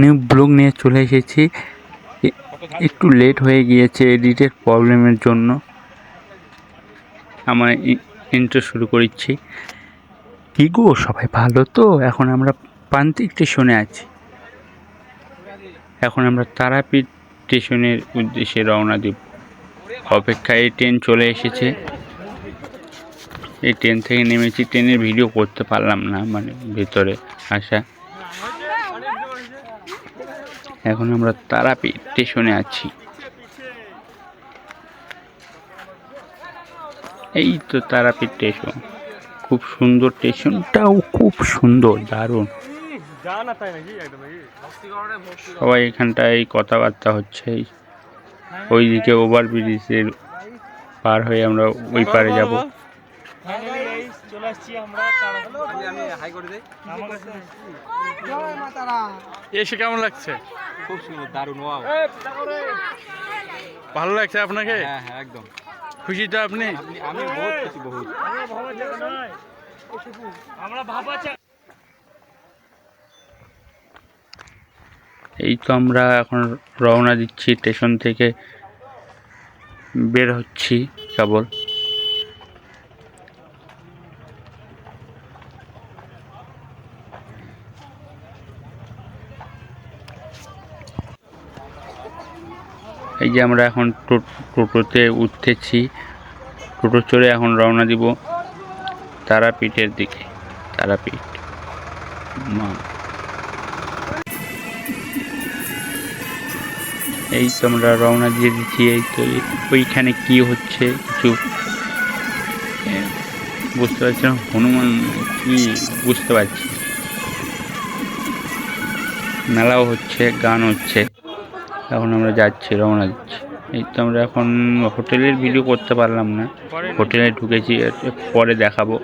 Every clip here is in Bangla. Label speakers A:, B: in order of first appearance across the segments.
A: নিউ ব্লগ নিয়ে চলে এসেছি। একটু লেট হয়ে গিয়েছে এডিটের প্রবলেমের জন্য। আমার ইন্ট্রো শুরু করেছি কি গো, সবাই ভালো তো? এখন আমরা প্রান্তিক স্টেশনে আছি। এখন আমরা তারাপীঠ স্টেশনের উদ্দেশ্যে রওনা দিব। অপেক্ষায় এই ট্রেন চলে এসেছে। এই ট্রেন থেকে নেমেছি। ট্রেনের ভিডিও করতে পারলাম না মানে ভেতরে আসা। এখন আমরা তারাপীঠ স্টেশনে আছি। এই তো তারাপীঠ স্টেশন। খুব সুন্দর স্টেশনটাও খুব সুন্দর, দারুণ। সবাই এখানটায় কথাবার্তা হচ্ছে। ওইদিকে ওভার ব্রিজের পার হয়ে আমরা ওই পারে যাব।
B: চলে আসছি আমরা
C: এসে কেমন লাগছে?
B: খুব সুন্দর দারুণ ওয়াও
C: ভালো লাগছে আপনাকে?
B: হ্যাঁ হ্যাঁ একদম।
C: খুশি তো আপনি?
B: আপনি আমি বহুত খুশি বহুত। আমরা ভাবা
A: এই তো আমরা এখন রওনা দিচ্ছি স্টেশন থেকে। বের হচ্ছি কেবল। এই যে আমরা এখন টোটোতে উঠতেছি। টোটো চড়ে এখন রওনা দিব তারাপীঠের দিকে। তারাপীঠ। মা। এই তো আমরা রওনা দিয়ে দিচ্ছি। এই তো ওইখানে কি হচ্ছে কিছু বুঝতে পারছি না। হনুমান কি বুঝতে পারছি মেলাও হচ্ছে, গান হচ্ছে। এখন আমরা যাচ্ছি রওনা দিচ্ছি। এই তো আমরা এখন হোটেলের ভিডিও করতে পারলাম না। হোটেলে ঢুকেছি পরে দেখাবো।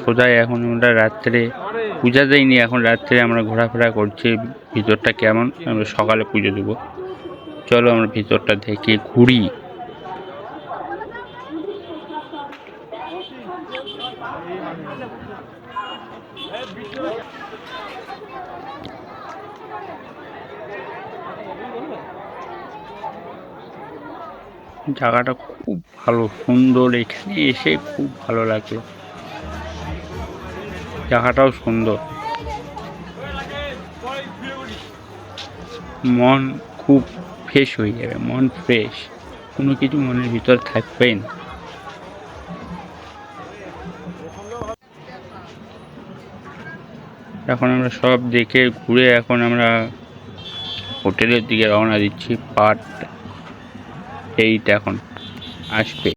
A: সোজাই এখন আমরা রাত্রে পূজা দেয়নি এখন রাত্রে আমরা ঘোরাফেরা করছি। ভিতরটা কেমন? আমরা সকালে পুজো দেবো। চলো আমরা ভিতরটা দেখে ঘুরি। জায়গাটা খুব ভালো, সুন্দর, এখানে এসে খুব ভালো লাগল। জায়গাটাও সুন্দর। মন খুব ফ্রেশ হয়ে যাবে, মন ফ্রেশ কোনো কিছু মনের ভিতর থাকবেই না। এখন আমরা সব দেখে ঘুরে এখন আমরা হোটেলের দিকে রওনা দিচ্ছি পার্ট এইট এখন আসবে।